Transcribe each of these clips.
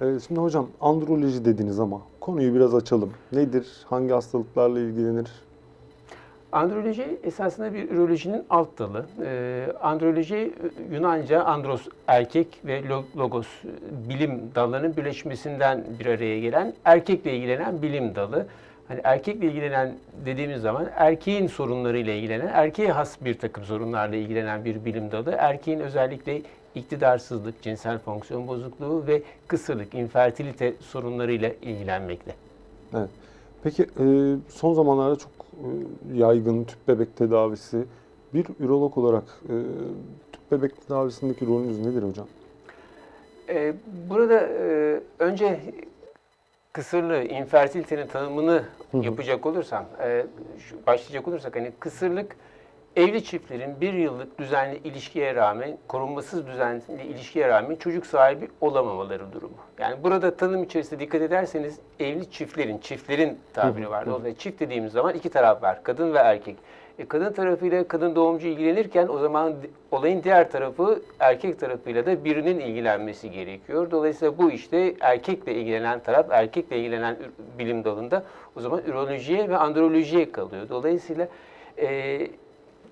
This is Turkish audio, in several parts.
Ee, şimdi hocam androloji dediniz ama konuyu biraz açalım. Nedir? Hangi hastalıklarla ilgilenir? Androloji esasında bir ürolojinin alt dalı. Ee, androloji Yunanca andros erkek ve lo- logos bilim dallarının birleşmesinden bir araya gelen erkekle ilgilenen bilim dalı. Hani erkekle ilgilenen dediğimiz zaman erkeğin sorunlarıyla ilgilenen, erkeğe has bir takım sorunlarla ilgilenen bir bilim dalı. Erkeğin özellikle iktidarsızlık, cinsel fonksiyon bozukluğu ve kısırlık, infertilite sorunlarıyla ilgilenmekte. Evet. Peki e, son zamanlarda çok e, yaygın tüp bebek tedavisi. Bir ürolog olarak e, tüp bebek tedavisindeki rolünüz nedir hocam? Ee, Burada e, önce kısırlığı, infertilitenin tanımını yapacak olursam, e, başlayacak olursak hani kısırlık evli çiftlerin bir yıllık düzenli ilişkiye rağmen, korunmasız düzenli ilişkiye rağmen çocuk sahibi olamamaları durumu. Yani burada tanım içerisinde dikkat ederseniz evli çiftlerin, çiftlerin tabiri var. Dolayısıyla çift dediğimiz zaman iki taraf var, kadın ve erkek. E, kadın tarafıyla kadın doğumcu ilgilenirken o zaman olayın diğer tarafı erkek tarafıyla da birinin ilgilenmesi gerekiyor. Dolayısıyla bu işte erkekle ilgilenen taraf, erkekle ilgilenen bilim dalında o zaman ürolojiye ve androlojiye kalıyor. Dolayısıyla e,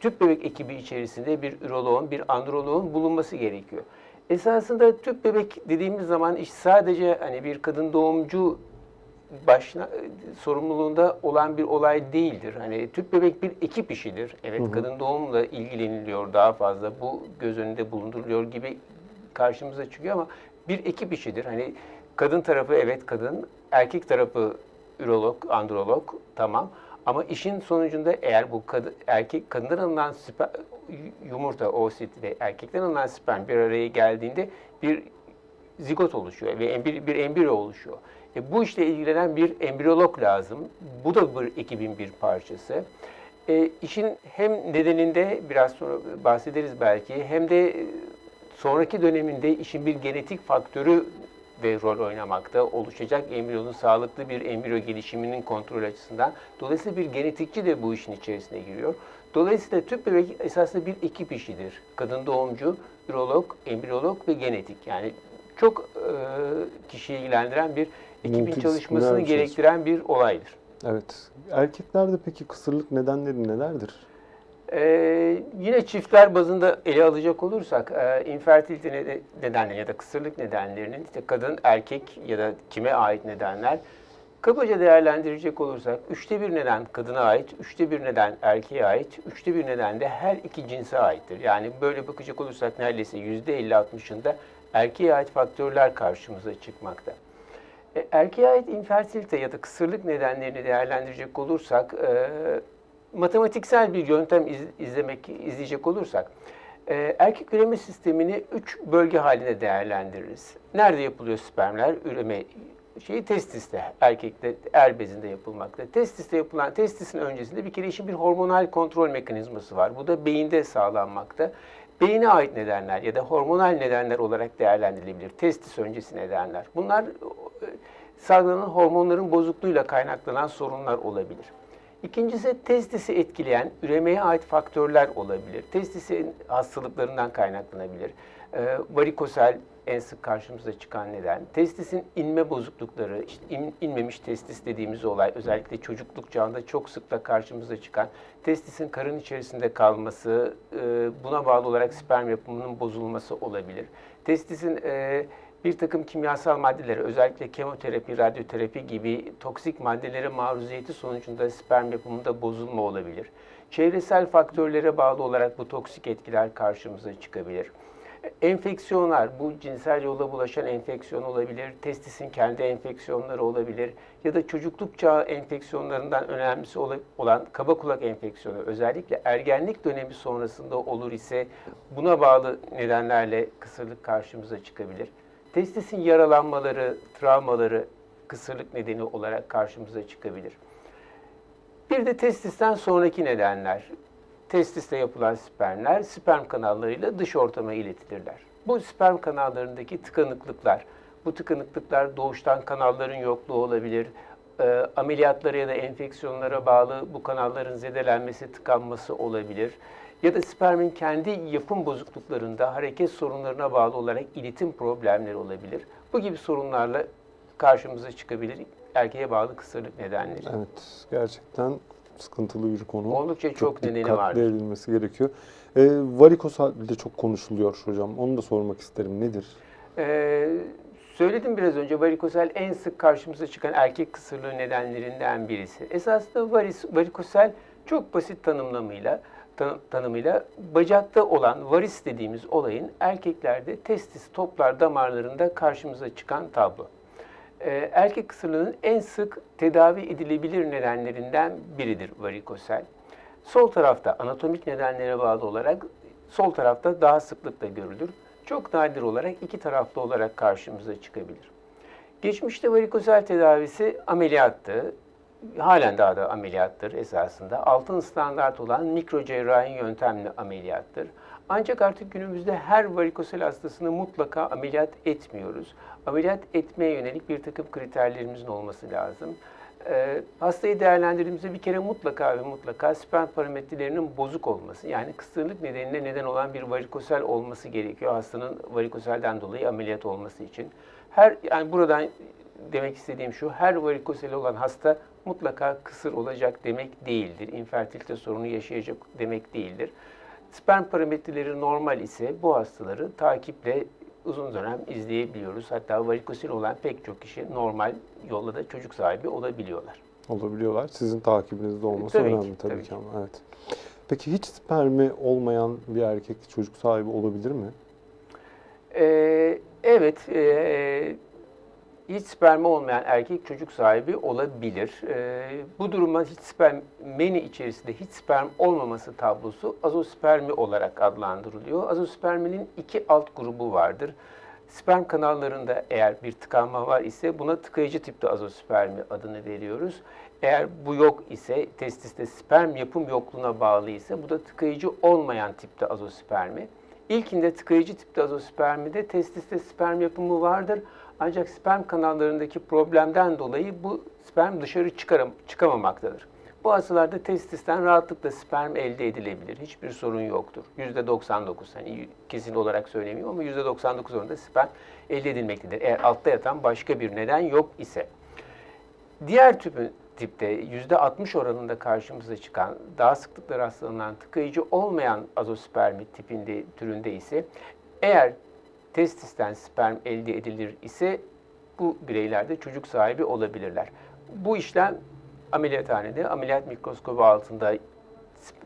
tüp bebek ekibi içerisinde bir üroloğun, bir androloğun bulunması gerekiyor. Esasında tüp bebek dediğimiz zaman iş sadece hani bir kadın doğumcu başına e, sorumluluğunda olan bir olay değildir. Hani tüp bebek bir ekip işidir. Evet kadın doğumla ilgileniliyor daha fazla. Bu göz önünde bulunduruluyor gibi karşımıza çıkıyor ama bir ekip işidir. Hani kadın tarafı evet kadın, erkek tarafı ürolog, androlog tamam. Ama işin sonucunda eğer bu kadı, erkek kadından alınan sperm, yumurta, oosit ve erkekten alınan sperm bir araya geldiğinde bir zigot oluşuyor ve embi- bir embriyo oluşuyor. E, bu işle ilgilenen bir embriyolog lazım. Bu da bir ekibin bir parçası. E, işin hem nedeninde biraz sonra bahsederiz belki hem de e, sonraki döneminde işin bir genetik faktörü ve rol oynamakta oluşacak embriyonun sağlıklı bir embriyo gelişiminin kontrol açısından. Dolayısıyla bir genetikçi de bu işin içerisine giriyor. Dolayısıyla tüp bebek esasında bir ekip işidir. Kadın doğumcu, ürolog, embriyolog ve genetik. Yani çok e, kişiyi ilgilendiren bir ekibin çalışmasını gerektiren bir olaydır. Evet. Erkeklerde peki kısırlık nedenleri nelerdir? Ee, yine çiftler bazında ele alacak olursak, e, infertilite nede- nedenleri ya da kısırlık nedenlerinin işte kadın, erkek ya da kime ait nedenler kabaca değerlendirecek olursak üçte bir neden kadına ait, üçte bir neden erkeğe ait, üçte bir neden de her iki cinse aittir. Yani böyle bakacak olursak neredeyse yüzde 50-60'ında erkeğe ait faktörler karşımıza çıkmakta. E, Erkeğe ait infertilite ya da kısırlık nedenlerini değerlendirecek olursak, e, matematiksel bir yöntem iz- izlemek izleyecek olursak, e, erkek üreme sistemini üç bölge halinde değerlendiririz. Nerede yapılıyor spermler? Üreme şeyi testiste, erkekte er bezinde yapılmakta. Testiste yapılan, testisin öncesinde bir kere işin bir hormonal kontrol mekanizması var. Bu da beyinde sağlanmakta. Beyine ait nedenler ya da hormonal nedenler olarak değerlendirilebilir. Testis öncesi nedenler. Bunlar e, salgılanan hormonların bozukluğuyla kaynaklanan sorunlar olabilir. İkincisi testisi etkileyen üremeye ait faktörler olabilir. Testisin hastalıklarından kaynaklanabilir. Ee, varikosel en sık karşımıza çıkan neden. Testisin inme bozuklukları, işte in- inmemiş testis dediğimiz olay özellikle çocukluk çağında çok sıkla karşımıza çıkan testisin karın içerisinde kalması, e, buna bağlı olarak sperm yapımının bozulması olabilir. Testisin e, bir takım kimyasal maddelere, özellikle kemoterapi, radyoterapi gibi toksik maddelere maruziyeti sonucunda sperm yapımında bozulma olabilir. Çevresel faktörlere bağlı olarak bu toksik etkiler karşımıza çıkabilir. Enfeksiyonlar, bu cinsel yolla bulaşan enfeksiyon olabilir, testisin kendi enfeksiyonları olabilir ya da çocukluk çağı enfeksiyonlarından önemlisi ola- olan kaba kulak enfeksiyonu özellikle ergenlik dönemi sonrasında olur ise buna bağlı nedenlerle kısırlık karşımıza çıkabilir. Testisin yaralanmaları, travmaları kısırlık nedeni olarak karşımıza çıkabilir. Bir de testisten sonraki nedenler. Testiste yapılan spermler sperm kanallarıyla dış ortama iletilirler. Bu sperm kanallarındaki tıkanıklıklar, bu tıkanıklıklar doğuştan kanalların yokluğu olabilir, e, ameliyatlara ya da enfeksiyonlara bağlı bu kanalların zedelenmesi, tıkanması olabilir. Ya da spermin kendi yapım bozukluklarında hareket sorunlarına bağlı olarak iletim problemleri olabilir. Bu gibi sorunlarla karşımıza çıkabilir erkeğe bağlı kısırlık nedenleri. Evet, gerçekten sıkıntılı bir konu. Oldukça çok, nedeni dikkatli vardır. edilmesi gerekiyor. Ee, varikoz de çok konuşuluyor hocam. Onu da sormak isterim. Nedir? Ee, söyledim biraz önce varikosel en sık karşımıza çıkan erkek kısırlığı nedenlerinden birisi. Esasında varis, varikosel çok basit tanımlamıyla tan- tanımıyla bacakta olan varis dediğimiz olayın erkeklerde testis toplar damarlarında karşımıza çıkan tablo. Ee, erkek kısırlığının en sık tedavi edilebilir nedenlerinden biridir varikosel. Sol tarafta anatomik nedenlere bağlı olarak sol tarafta daha sıklıkla görülür. Çok nadir olarak iki taraflı olarak karşımıza çıkabilir. Geçmişte varikosel tedavisi ameliyattı. Halen daha da ameliyattır esasında. Altın standart olan mikro yöntemli ameliyattır. Ancak artık günümüzde her varikosel hastasını mutlaka ameliyat etmiyoruz. Ameliyat etmeye yönelik bir takım kriterlerimizin olması lazım. Ee, hastayı değerlendirdiğimizde bir kere mutlaka ve mutlaka sperm parametrelerinin bozuk olması, yani kısırlık nedeniyle neden olan bir varikosel olması gerekiyor hastanın varikoselden dolayı ameliyat olması için. Her yani buradan demek istediğim şu, her varikosel olan hasta mutlaka kısır olacak demek değildir. İnfertilite sorunu yaşayacak demek değildir. Sperm parametreleri normal ise bu hastaları takiple uzun dönem izleyebiliyoruz. Hatta varikosel olan pek çok kişi normal yolla da çocuk sahibi olabiliyorlar. Olabiliyorlar. Sizin takibinizde olması Tabii ki, önemli tabii, tabii ki ki. ama evet. Peki hiç spermi olmayan bir erkek çocuk sahibi olabilir mi? Ee, evet, ee, hiç spermi olmayan erkek çocuk sahibi olabilir. Ee, bu duruma hiç sperm, meni içerisinde hiç sperm olmaması tablosu azospermi olarak adlandırılıyor. Azosperminin iki alt grubu vardır. Sperm kanallarında eğer bir tıkanma var ise buna tıkayıcı tipte azospermi adını veriyoruz. Eğer bu yok ise testiste sperm yapım yokluğuna bağlı ise bu da tıkayıcı olmayan tipte azospermi. İlkinde tıkayıcı tipte azospermide testiste sperm yapımı vardır. Ancak sperm kanallarındaki problemden dolayı bu sperm dışarı çıkaram çıkamamaktadır. Bu hastalarda testisten rahatlıkla sperm elde edilebilir. Hiçbir sorun yoktur. %99 hani kesin olarak söylemiyorum ama %99 oranında sperm elde edilmektedir. Eğer altta yatan başka bir neden yok ise. Diğer tüpün tipte %60 oranında karşımıza çıkan, daha sıklıkla rastlanan tıkayıcı olmayan azospermi tipinde türünde ise eğer testisten sperm elde edilir ise bu bireylerde çocuk sahibi olabilirler. Bu işlem ameliyathanede ameliyat mikroskobu altında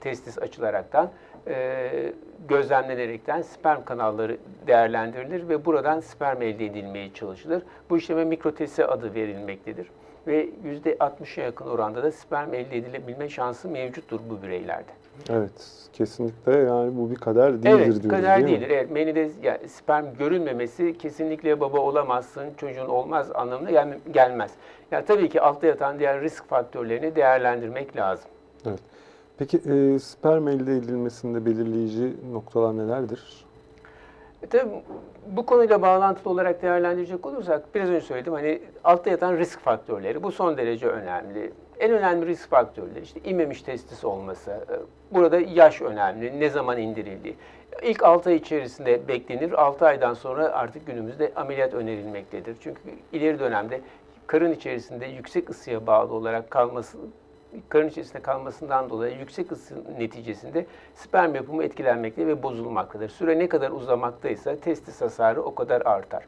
testis açılaraktan e, gözlemlenerekten sperm kanalları değerlendirilir ve buradan sperm elde edilmeye çalışılır. Bu işleme mikrotesi adı verilmektedir ve %60'a yakın oranda da sperm elde edilebilme şansı mevcuttur bu bireylerde. Evet, kesinlikle yani bu bir kader değildir evet, diyoruz kader değil mi? değildir. Evet, menide yani sperm görülmemesi kesinlikle baba olamazsın, çocuğun olmaz anlamına gel- gelmez. Yani tabii ki altta yatan diğer risk faktörlerini değerlendirmek lazım. Evet. Peki e, sperm elde edilmesinde belirleyici noktalar nelerdir? E tabii bu konuyla bağlantılı olarak değerlendirecek olursak biraz önce söyledim hani altta yatan risk faktörleri bu son derece önemli. En önemli risk faktörleri işte inmemiş testis olması, e, burada yaş önemli, ne zaman indirildiği. İlk 6 ay içerisinde beklenir, 6 aydan sonra artık günümüzde ameliyat önerilmektedir. Çünkü ileri dönemde karın içerisinde yüksek ısıya bağlı olarak kalması karın içerisinde kalmasından dolayı yüksek ısı neticesinde sperm yapımı etkilenmekte ve bozulmaktadır. Süre ne kadar uzamaktaysa testis hasarı o kadar artar.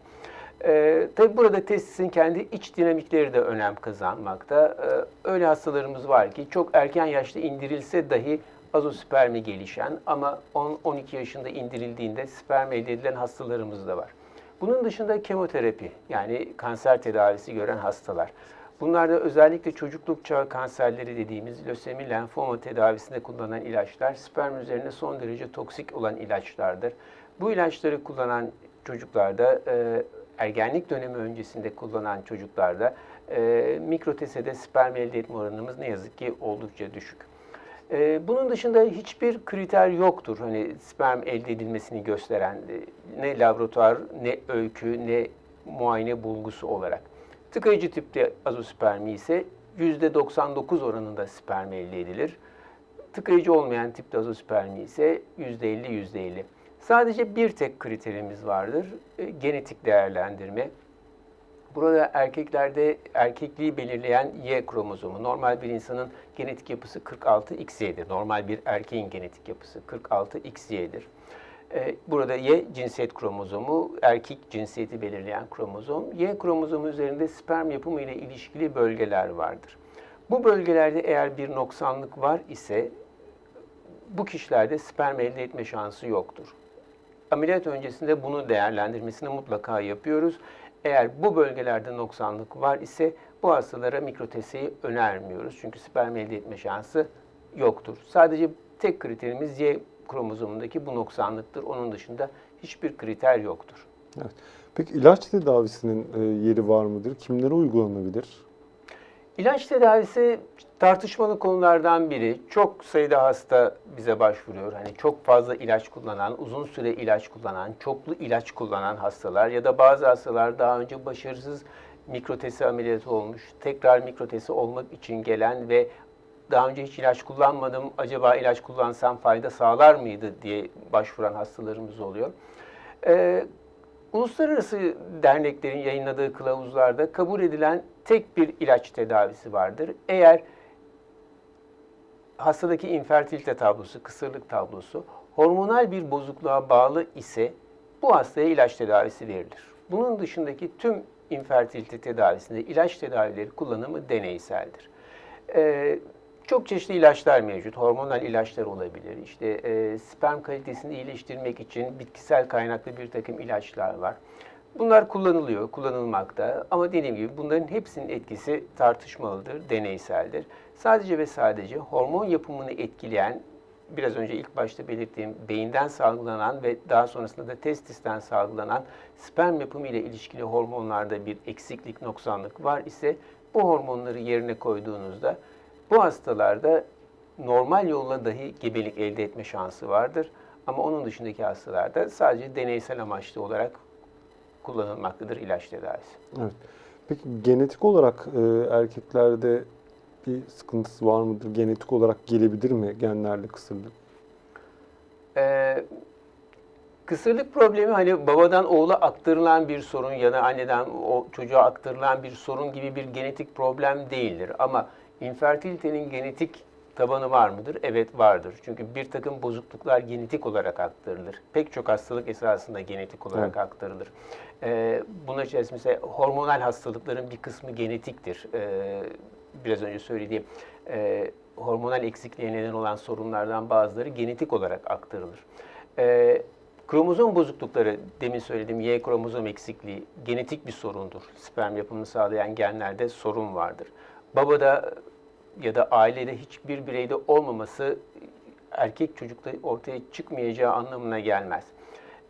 Ee, tabii burada testisin kendi iç dinamikleri de önem kazanmakta. Ee, öyle hastalarımız var ki çok erken yaşta indirilse dahi azospermi gelişen ama 10-12 yaşında indirildiğinde sperm elde edilen hastalarımız da var. Bunun dışında kemoterapi yani kanser tedavisi gören hastalar. Bunlarda özellikle çocukluk çağı kanserleri dediğimiz lösemi, lenfoma tedavisinde kullanılan ilaçlar sperm üzerine son derece toksik olan ilaçlardır. Bu ilaçları kullanan çocuklarda, e, ergenlik dönemi öncesinde kullanan çocuklarda e, mikrotesede sperm elde etme oranımız ne yazık ki oldukça düşük. E, bunun dışında hiçbir kriter yoktur. Hani sperm elde edilmesini gösteren e, ne laboratuvar, ne öykü, ne muayene bulgusu olarak. Tıkayıcı tipte azospermi ise %99 oranında sperm elde edilir. tıkayıcı olmayan tip dazospermi ise %50 %50. Sadece bir tek kriterimiz vardır. e, genetik değerlendirme. Burada erkeklerde erkekliği belirleyen Y kromozomu. Normal bir insanın genetik yapısı 46XY'dir. Normal bir erkeğin genetik yapısı 46XY'dir. Ee, Burada Y cinsiyet kromozomu, erkek cinsiyeti belirleyen kromozom. Y kromozomu üzerinde sperm yapımı ile ilişkili bölgeler vardır. Bu bölgelerde eğer bir noksanlık var ise bu kişilerde sperm elde etme şansı yoktur. Ameliyat öncesinde bunun değerlendirmesini mutlaka yapıyoruz. Eğer bu bölgelerde noksanlık var ise bu hastalara mikrotesiyi önermiyoruz. Çünkü sperm elde etme şansı yoktur. Sadece tek kriterimiz Y kromozomundaki bu noksanlıktır. Onun dışında hiçbir kriter yoktur. Evet. Peki ilaç tedavisinin e, yeri var mıdır? Kimlere uygulanabilir? İlaç tedavisi tartışmalı konulardan biri. Çok sayıda hasta bize başvuruyor. Hani çok fazla ilaç kullanan, uzun süre ilaç kullanan, çoklu ilaç kullanan hastalar ya da bazı hastalar daha önce başarısız mikrotesi ameliyatı olmuş, tekrar mikrotesi olmak için gelen ve daha önce hiç ilaç kullanmadım, acaba ilaç kullansam fayda sağlar mıydı diye başvuran hastalarımız oluyor. Ee, Uluslararası derneklerin yayınladığı kılavuzlarda kabul edilen tek bir ilaç tedavisi vardır. Eğer hastadaki infertilite tablosu, kısırlık tablosu hormonal bir bozukluğa bağlı ise bu hastaya ilaç tedavisi verilir. Bunun dışındaki tüm infertilite tedavisinde ilaç tedavileri kullanımı deneyseldir. Ee, çok çeşitli ilaçlar mevcut. Hormonal ilaçlar olabilir. İşte e, sperm kalitesini iyileştirmek için bitkisel kaynaklı bir takım ilaçlar var. Bunlar kullanılıyor, kullanılmakta. Ama dediğim gibi bunların hepsinin etkisi tartışmalıdır, deneyseldir. Sadece ve sadece hormon yapımını etkileyen, biraz önce ilk başta belirttiğim beyinden salgılanan ve daha sonrasında da testisten salgılanan sperm yapımı ile ilişkili hormonlarda bir eksiklik, noksanlık var ise bu hormonları yerine koyduğunuzda bu hastalarda normal yolla dahi gebelik elde etme şansı vardır. Ama onun dışındaki hastalarda sadece deneysel amaçlı olarak kullanılmaktadır ilaç tedavisi. Evet. Peki genetik olarak e, erkeklerde bir sıkıntısı var mıdır? Genetik olarak gelebilir mi genlerle kısırlık? Ee, kısırlık problemi hani babadan oğula aktarılan bir sorun ya da anneden o çocuğa aktarılan bir sorun gibi bir genetik problem değildir. Ama infertilitenin genetik tabanı var mıdır? Evet vardır. Çünkü bir takım bozukluklar genetik olarak aktarılır. Pek çok hastalık esasında genetik olarak Evet. aktarılır. Ee, bunun içerisinde mesela hormonal hastalıkların bir kısmı genetiktir. Ee, biraz önce söylediğim e, hormonal eksikliğe neden olan sorunlardan bazıları genetik olarak aktarılır. Ee, kromozom bozuklukları, demin söylediğim Y kromozom eksikliği genetik bir sorundur. Sperm yapımını sağlayan genlerde sorun vardır. Babada ya da ailede hiçbir bireyde olmaması erkek çocukta ortaya çıkmayacağı anlamına gelmez.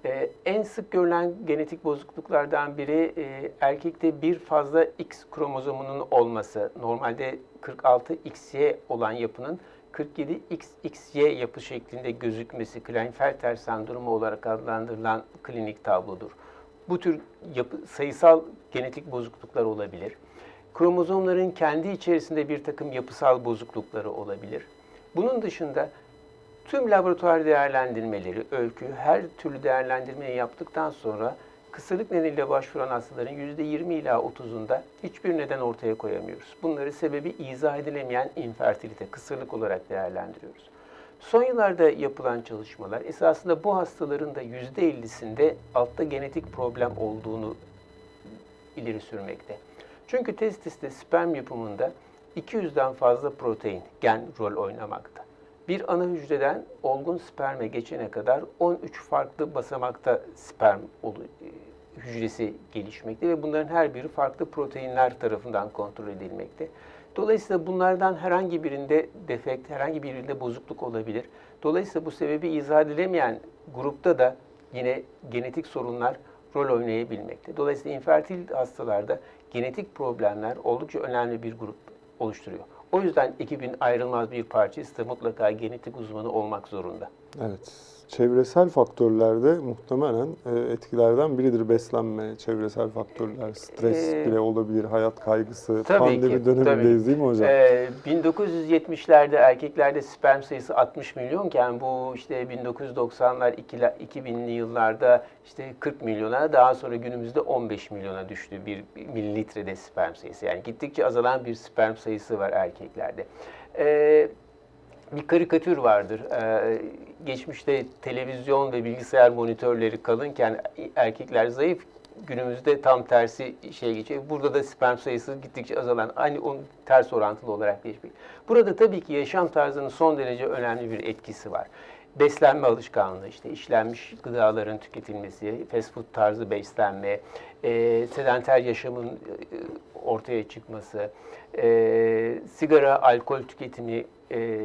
Ee, en sık görülen genetik bozukluklardan biri e, erkekte bir fazla X kromozomunun olması. Normalde 46 XY olan yapının 47 XXY yapı şeklinde gözükmesi Klinefelter sendromu olarak adlandırılan klinik tablodur. Bu tür yapı, sayısal genetik bozukluklar olabilir. Kromozomların kendi içerisinde bir takım yapısal bozuklukları olabilir. Bunun dışında tüm laboratuvar değerlendirmeleri, öykü, her türlü değerlendirmeyi yaptıktan sonra kısırlık nedeniyle başvuran hastaların %20 ila 30'unda hiçbir neden ortaya koyamıyoruz. Bunları sebebi izah edilemeyen infertilite, kısırlık olarak değerlendiriyoruz. Son yıllarda yapılan çalışmalar esasında bu hastaların da %50'sinde altta genetik problem olduğunu ileri sürmekte. Çünkü testiste sperm yapımında 200'den fazla protein, gen rol oynamakta. Bir ana hücreden olgun sperme geçene kadar 13 farklı basamakta sperm e, hücresi gelişmekte ve bunların her biri farklı proteinler tarafından kontrol edilmekte. Dolayısıyla bunlardan herhangi birinde defekt, herhangi birinde bozukluk olabilir. Dolayısıyla bu sebebi izah edilemeyen grupta da yine genetik sorunlar rol oynayabilmekte. Dolayısıyla infertil hastalarda genetik problemler oldukça önemli bir grup oluşturuyor. O yüzden ekibin ayrılmaz bir parçası da mutlaka genetik uzmanı olmak zorunda. Evet. Çevresel faktörler de muhtemelen e, etkilerden biridir. Beslenme, çevresel faktörler, stres Ee, bile olabilir, hayat kaygısı. tabii Pandemi ki, dönemindeyiz tabii. değil mi hocam? Ee, 1970'lerde erkeklerde sperm sayısı 60 milyonken bu işte 1990'lar 2000'li yıllarda işte 40 milyona daha sonra günümüzde 15 milyona düştü bir bir mililitrede sperm sayısı. Yani gittikçe azalan bir sperm sayısı var erkeklerde. Ee, bir karikatür vardır. Ee, geçmişte televizyon ve bilgisayar monitörleri kalınken erkekler zayıf, günümüzde tam tersi şey geçiyor. Burada da sperm sayısı gittikçe azalan, aynı onun ters orantılı olarak değişmiş. Burada tabii ki yaşam tarzının son derece önemli bir etkisi var. Beslenme alışkanlığı, işte işlenmiş gıdaların tüketilmesi, fast food tarzı beslenme, e, sedanter yaşamın e, ortaya çıkması, e, sigara, alkol tüketimi, e,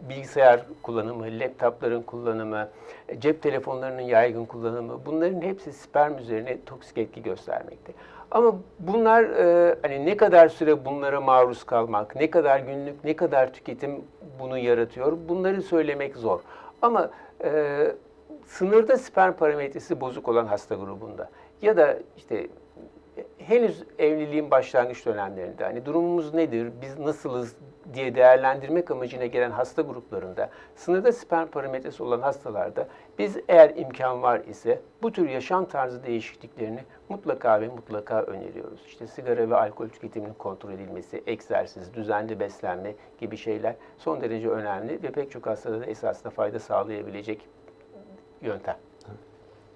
bilgisayar kullanımı, laptopların kullanımı, e, cep telefonlarının yaygın kullanımı bunların hepsi sperm üzerine toksik etki göstermekte. Ama bunlar e, hani ne kadar süre bunlara maruz kalmak, ne kadar günlük, ne kadar tüketim bunu yaratıyor bunları söylemek zor. Ama e, sınırda sperm parametresi bozuk olan hasta grubunda ya da işte henüz evliliğin başlangıç dönemlerinde hani durumumuz nedir, biz nasılız diye değerlendirmek amacıyla gelen hasta gruplarında sınırda sperm parametresi olan hastalarda biz eğer imkan var ise bu tür yaşam tarzı değişikliklerini mutlaka ve mutlaka öneriyoruz. İşte sigara ve alkol tüketiminin kontrol edilmesi, egzersiz, düzenli beslenme gibi şeyler son derece önemli ve pek çok hastada da esasında fayda sağlayabilecek yöntem.